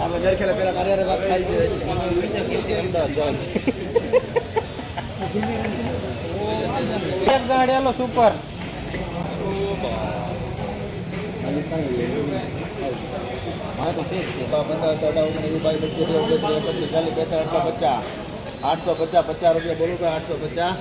આપણે દર પેલા કાર્યારે વાત થાય છે. એક ગાડી સુપર આઠસો પચાસ પચાસ રૂપિયા બોલું કે આઠસો પચાસ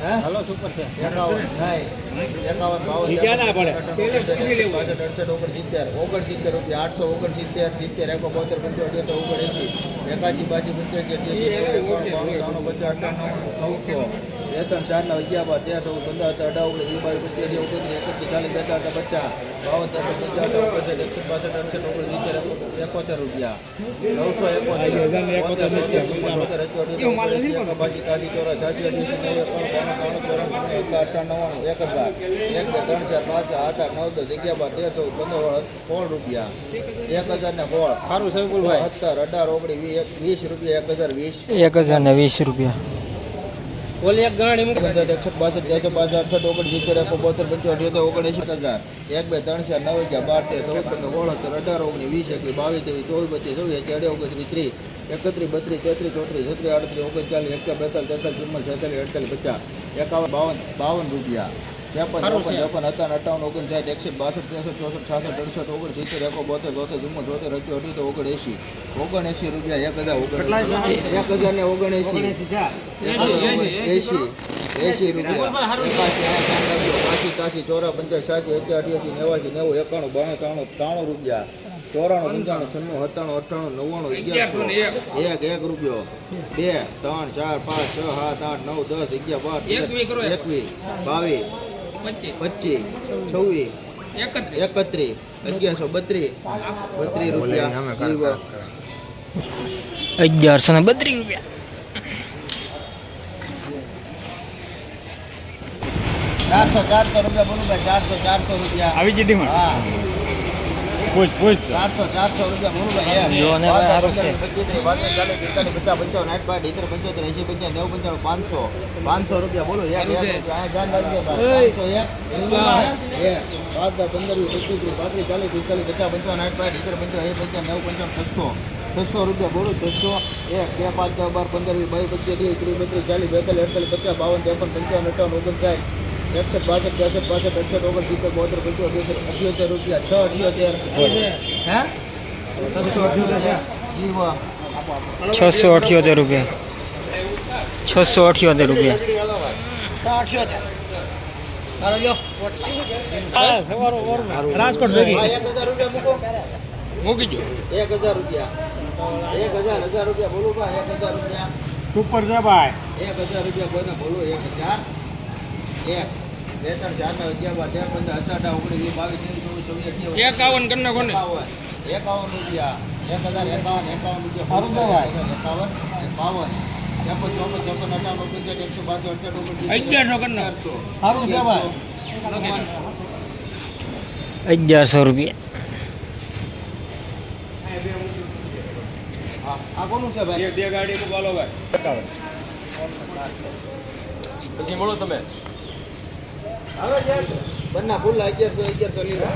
હાલો સુપર છે. એકાવન નહીં એકાવન બાવન નીચે ના પડે. પાસઠ અડસઠ ઓગણસિત્તેર ઓગણસિત્તેર રૂપિયા આઠસો ઓગણસિત્તેર સિત્તેર એકો બોતેર પંચોતેર તો ઓગણએંસી એકાસી બાસી બાજી ત્રાણું પચાસ અઠ્ઠાણું નવસો. બે ત્રણ ચાર ના અગિયાર બાર તેર ચૌદ પંદર અઢાર ઓગણીસ બાવીસ પચીસ ઓગણત્રીસ એકત્રીસ ચાલીસ બેતાલીસ પચાસ બાવન ત્રેપન પંચાવન ઓગણસઠ એકસઠ બાસઠ અડસઠ ઓગણસિત્તેર એકોતેર રૂપિયા. નવસો એકોતેર અઠ્યોતેર ઓગણએંસી ચોરા છાસી અઢીસો નેવું એકાણું બાણું ચોરાણું એક અઠાણું નવ્વાણું એક હજાર. એક બે ત્રણ ચાર પાંચ આઠ આઠ નવ દસ અગિયાર બાર તેર ચૌદ પંદર સોળ રૂપિયા. એક હજાર ને સોળ. સારું સૈફુલભાઈ સત્તર અઢાર ઓગણીસ વીસ વીસ રૂપિયા એક હજાર વીસ. એક હજાર ને વીસ રૂપિયા. ઓલી એક મૂકી પંચાયત એકસઠ બાસઠ પાસઠ અડસઠ ઓગણસિત્તેર એકો બોતેર પંચોતેર અઠ્યોતેર ઓગણએંસી હજાર. એક બે ત્રણ ચાર નવ અગિયાર બાર તેર ચૌદ પંદર અઢાર ઓગણીસ વીસ એકવીસ બાવીસ ત્રેવીસ ચોવીસ છવ્વીસ અઢાર ઓગણત્રીસ ત્રીસ એકત્રીસ બત્રીસ તેત્રીસ ચોત્રીસ છત્રીસ આડત્રીસ ઓગણચાલીસ એકા બેતાલીસ તેતાલીસ ચુમ્માલીસ છેતાલીસ અડતાલીસ પચાસ એકાવન બાવન બાવન રૂપિયા. ત્રેપન સારું ચોપન. ચોપન અઠાવન અઠાવન ઓગણસાઠ એકસઠ બાસઠ ત્રેસઠ ચોસઠ છાસઠ અડસઠ ઓગણસિત્તેર એકો બોતેર તોતેર ચુમ્મો ચોતેર ઓગણ એસી ઓગણએંસી ઓગણએંસી રૂપિયા એક હજાર ઓગણ એક હજાર ને ઓગણએંસી એસી એસી રૂપિયા. એકાસી આસી ચોરા પંચાસ છ્યાસી એસી અઠ્યાસી નેવાસી નેવું એકાણું બાણું ત્રાણું ત્રાણું રૂપિયા. ચોરાણું પંચાણું છન્નું સત્તાણું અઠ્ઠાણું નવ્વાણું અગિયારસો એક. એક રૂપિયો. બે ત્રણ ચાર પાંચ છ સાત આઠ નવ દસ અગિયાર બાર. એકવીસ બાવીસ પચીસ. છવ્વીસ. એકત્રીસ. એકત્રીસ. અગિયારસો બત્રીસ. બત્રીસ રૂપિયા. અગિયારસો ને બત્રીસ રૂપિયા. ચારસો ચારસો રૂપિયા બોલું ચારસો ચારસો રૂપિયા. આવી જતી હા. પૂછ પૂછ. ચારસો ચારસો રૂપિયા બોલું ભાઈ જો ને ભાઈ હારું છે. પચીસ બાસઠ ચાલીસ પિસ્તાલીસ પચાસ પંચાવન આઠ પાંચ ઇતર પંચોતેર એસી પંચાવન નેવું પંચાવન પાંચસો. પાંચસો રૂપિયા બોલો એક એક એક પંદર વીસ પચીસ ત્રીસ પાંત્રીસ ચાલીસ પિસ્તાલીસ પચાસ પંચાવન આઠ પાંચ ઇતર પંચાવન એસી પંચાવન નેવું પંચાવન છસો. છસો રૂપિયા બોલો છસો. એક બે પાંચ દસ બાર પંદર વીસ બાવીસ પચીસ ત્રીસ ત્રીસ બત્રીસ ચાલીસ બેતાલીસ અડતાલીસ પચાસ બાવન ત્રેપન પંચાવન અઠાવન ઓગણસાઠ. એકસઠ બાસઠ ત્રેસઠ પાસઠ અડસઠ ઓગણસિત્તેર બોતેર પંચોતેર અઠ્યોતેર રૂપિયા છ અઠ્યોતેર હે છસો અઠ્યોતેર જી વાહ છસો અઠ્યોતેર રૂપિયા છસો અઠ્યોતેર રૂપિયા રાજકોટ ભેગી આ એક હજાર રૂપિયા મૂકો મૂકી જો એક હજાર રૂપિયા એક હજાર હજાર રૂપિયા બોલું ભાઈ એક હજાર રૂપિયા સુપર છે ભાઈ એક હજાર રૂપિયા કોઈને બોલો એક હજાર એક બે ત્રણ ચાર ને અગિયાર બાર તેર પંદર સત્તર અઢાર ઓગણીસ વીસ બાવીસ ત્રેવીસ ચોવીસ ચોવીસ અઠ્યાવીસ એકાવન કરી નાખો ને. એકાવન. એકાવન રૂપિયા. એક હજાર એકાવન એકાવન રૂપિયા એકાવન એકાવન. ત્રેપન ચોપન ચોપન અઠાવન ઓગણસાઠ એકસો બાસઠ અડસઠ ઓગણસિત્તેર અગિયારસો કરી નાખો. અગિયારસો. સારું છે ભાઈ. અગિયારસો રૂપિયા. હા, આ કોનું છે ભાઈ? બે ગાડી બોલો ભાઈ. પછી મળો તમે. હવે છે બંને ફૂલ અગિયારસો અગિયારસો લીધા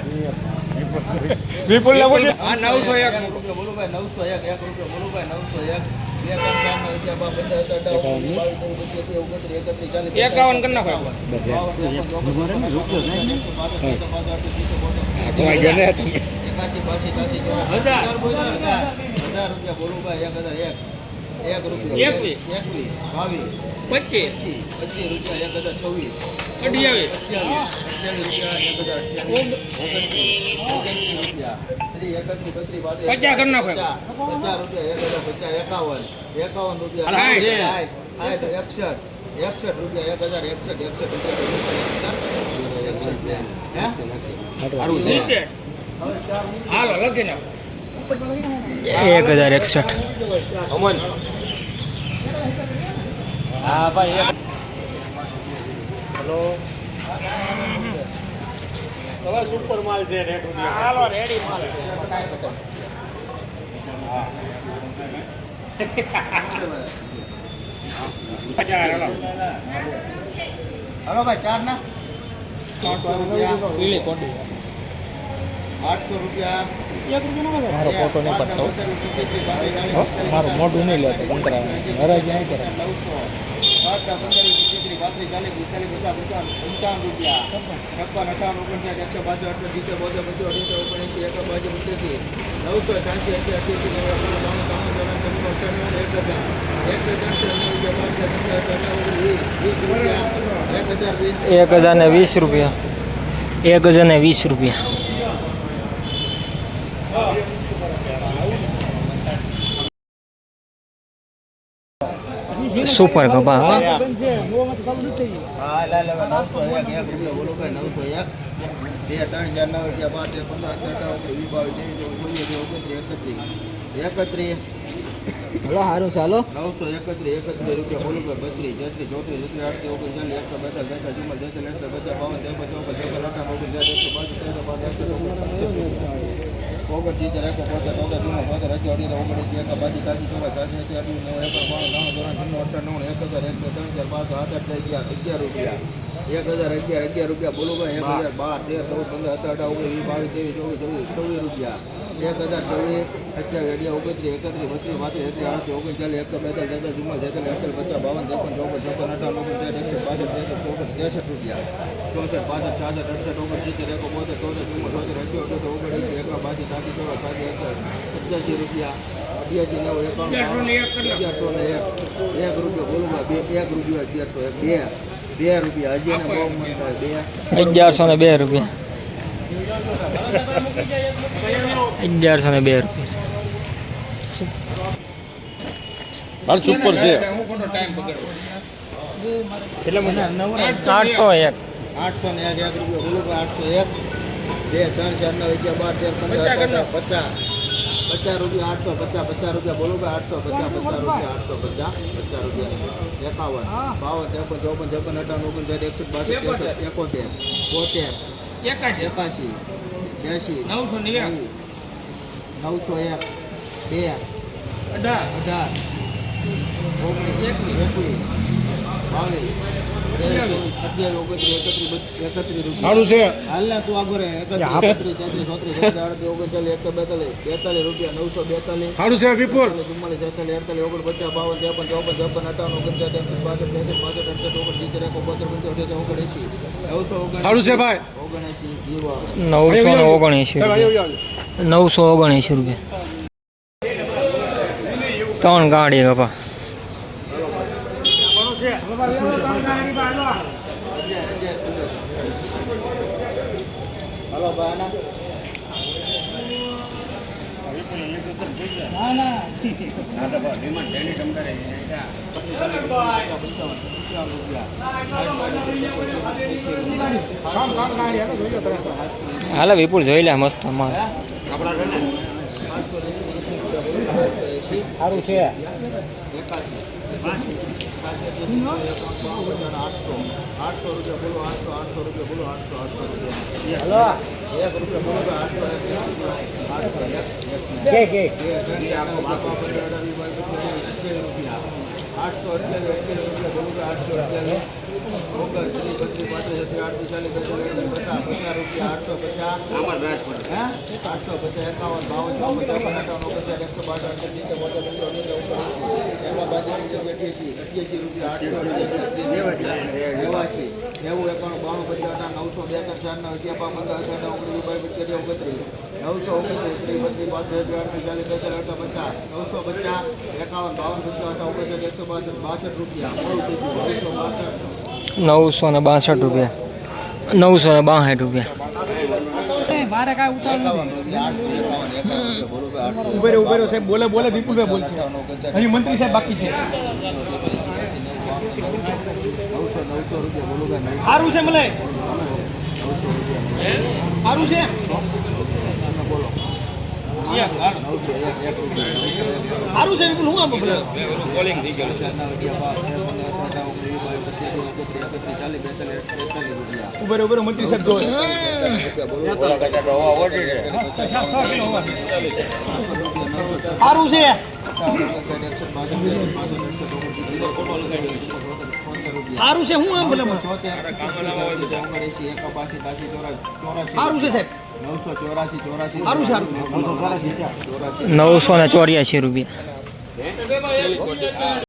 વિપુલ ને પૂછી હા નવસો એક. એક રૂપિયો બોલું નવસો એક એક રૂપિયો બોલું નવસો એક. એકાવન કરી નાખો. હજાર. રૂપિયા બોલું ભાઈ એક હજાર એક. એક રૂપિયા. એકવીસ. એકવીસ. બાવીસ. પચીસ. પચીસ. રૂપિયા એક હજાર છવ્વીસ. અઠ્યાવીસ. અઠ્યાવીસ. રૂપિયા એક હજાર પચાસ કરી નાખો. પચાસ. પચાસ રૂપિયા એક હજાર પચાસ એકાવન. એકાવન રૂપિયા. સાઠ. સાઠ સાઠ એકસઠ. એકસઠ રૂપિયા એક હજાર એકસઠ એકસઠ રૂપિયા એકસઠ. હે? હાલો લખી નાખો. એક હજાર એકસઠ. અમન. હા ભાઈ હેલો હલો. હવે સુપર માલ છે રેટ હાલો રેડી માલ. હજાર હાલો હલો ભાઈ ચાર ના? ત્રણસો રૂપિયા. કોટી આઠસો રૂપિયા. મારો ફોટો નહીં પડતો મારું મોઢું નહીં લેતો કંકરા હરાજી નહીં કરે. નવસો પાંચ પંદર ત્રીસ પાંત્રીસ ચાલીસ પિસ્તાલીસ પચાસ પંચાવન પંચાવન રૂપિયા. છપ્પન, અઠાવન, ઓગણસાઠ, એકસો બાજુ અઠસો સિત્તેર બોતેર પંચો અઢીસો ઓગણએંસી એક બાજુ પંચ્યાસી નવસો છ્યાસી એસી અઠ્યાસી ત્રાણું એક હજાર. એક હજાર એક હજાર વીસ. એક હજાર ને વીસ રૂપિયા. એક હજાર ને વીસ રૂપિયા સુપર કપા હા હા લા લા નવસો એક એક રૂપિયા બોલો ભાઈ નવસો એક બે ત્રણ ચાર નવ અગિયાર બાર તેર પંદર સત્તર અઢાર ઓગણીસ વીસ બાવીસ ત્રેવીસ ચોવીસ ચોવીસ ઓગણત્રીસ એકત્રીસ એકત્રીસ હા. સારું ચાલો. નવસો એકત્રીસ એકત્રીસ રૂપિયા બોલું બત્રીસ તેત્રીસ ચોત્રીસ એકત્રીસ આડત્રીસ ઓગણચાલીસ એકસો બેતાલીસ બેતાલીસ ચુમ્માલીસ બેતાલીસ એકસો પચાસ બાવન ત્રેપન ચોપન ચોપન અઠાવન ઓગણચાલીસ એકસો બાવીસ ત્રેસો પાંચ એકસો ઓગણસિત્તેર એકો પોતેર ચૌદ જૂનો પંદર અગિયાર અઢી ઓગણીસ એક બાજી ત્યાંસી ચોવીસ સાતસી એસી નેવું એકર બાણું ત્રાણું ચોરાણું છન્નું અઠાણું એક હજાર એક ત્રણ, ચાર, પાંચ, સાત, આઠ અગિયાર અગિયાર રૂપિયા. એક હજાર અગિયાર અગિયાર રૂપિયા બોલું એક હજાર બાર, તેર, ચૌદ, પંદર, સત્તર, અઢાર, ઓગણીસ, વીસ, બાવીસ, ત્રેવીસ, ચોવીસ ચોવીસ ચોવીસ રૂપિયા. એક હજાર ચોવીસ અઠ્યાવીસ અઢિયા ઓગણત્રીસ એકત્રીસ બત્રીસ પાંત્રીસ એકત્રીસ આઠસો ઓગણચાલીસ એકસો બેતાલીસ તેતાલીસ ચુમ્માલીસ છેતાલીસ અડતાલીસ પચાસ બાવન ચોપન ચોપન છપ્પન અઠાવન ઓગણચાલીસ એકસો પાસઠ ત્રેસઠ ચોસઠ ત્રેસઠ રૂપિયા. ચોસઠ પાસઠ છાસઠ અડસઠ ઓગણસિત્તેર એકો બોતેર ચોસઠ ચુમ્મા ચોતેર એસી અઠ્યોતેર ઓગણએંસી એકસો બાસી સાતી ચોરા સાતી એકસઠ પચ્યાસી રૂપિયા અઠ્યાસી નવ એકાણું અગિયારસો ને એક એક. રૂપિયો બોલું બે એક રૂપિયો અગિયારસો એક બે. બે રૂપિયા હજી બહુ મન થાય બે. અગિયારસો ને બે રૂપિયા. અગિયારસો ને બે રૂપિયા મારું સુપર છે આઠસો એક. આઠસો ને એક એક રૂપિયો બોલું આઠસો એક. બે ત્રણ ચાર નવ અગિયાર બાર તેર પંદર અઢાર, પચાસ. પચાસ રૂપિયા આઠસો પચાસ પચાસ રૂપિયા બોલું કે આઠસો પચાસ પચાસ રૂપિયા આઠસો પચાસ પચાસ રૂપિયા. એકાવન બાવન ત્રેપન ચોપન છપ્પન અઠાવન ઓગણસાઠ એકસઠ બાસઠ ત્રેસઠ એકોતેર બોતેર. એકાશી. એસી નેવું. નવસો એક બે અઢાર. અઢાર. ઓગણીસ એકવીસ બાવીસ સારું છે. હાલના તું આગળ એકત્રીસ તેત્રીસ ચોત્રીસ અડત્રીસ ઓગણચાલીસ એકસો બેતાલીસ બેતાલીસ રૂપિયા નવસો બેતાલીસ સારું છે વિપુલ. ચુમ્માલીસ તેતાલીસ અડતાલીસ ઓગણપચાસ બાવન ત્રેપન ચોપન છપ્પન અઠાવન ઓગણચાલીસ એંસી બાસઠ ત્રેસઠ પાસઠ અડસઠ ઓગણસિત્તેર એકો બોતેર પંચોતેર અઠ્યોતેર ઓગણએંસી નવસો સારું છે ભાઈ. નવસો ને ઓગણએંશી. નવસો ઓગણએંશી રૂપિયા. ત્રણ ગાડી કપા હલો બાના હાલો વિપુલ જોઈ લે મસ્ત માલ સારું છે. આઠસો રૂપિયા બોલો આઠસો આઠસો રૂપિયા બોલો આઠસો આઠસો રૂપિયા એક રૂપિયા બોલો તો આઠસો આઠસો આઠસો અઠ્યાવીસ અઠ્યાવીસ રૂપિયા બોલું આઠસો અઠ્યાવીસ ઓગણ ત્રીસ બત્રીસ પાંત્રીસ છત્રીસ બેતાલીસ પચાસ પચાસ રૂપિયા આઠસો પચાસ હે આઠસો પચાસ એકાવન બાવન અઠાવન ઓગણચાર એકસો બાસઠ અઠ્યાસી સિત્તેર બોતેર પંચોતેર ઓગણએંસી એમાં બાજુ અઠ્યાસી અઠ્યાસી રૂપિયા નેવાસી નેવું એકાણું બાણું પચાસ નવસો બેતર ચારના ચાર અગિયાર પંદર હજાર ઓગણીસ પંચોતેર ઓગણત્રીસ નવસો ઓગણત્રીસ ત્રીસ બત્રીસ પાંત્રીસ અડત્રીસ ચાલીસ બેતાલીસ અડતા પચાસ નવસો પચાસ એકાવન બાવન અઠાવન ઓગણસાઠ એકસો બાસઠ બાસઠ રૂપિયા નવસો બાસઠ નવસો ને બાસઠ રૂપિયા. નવસો ને બાસઠ રૂપિયા. મારે કાંઈ બોલો ઉભે રહ્યો, ઉભે રહ્યો સાહેબ બોલે બોલે વિપુલભાઈ બોલશે અઠાવન હજી મંત્રી સાહેબ બાકી છે બોલો સારું છે મલે સારું છે બોલો સારું છે વિપુલ હું આપું કોલિંગ થઈ રહ્યો, ઉભે રહ્યો, મંત્રી સાહેબ જો. સારું છે. સારું છે હું આમ ભલે સારું છે નવસો ને ચોર્યાસી રૂપિયા.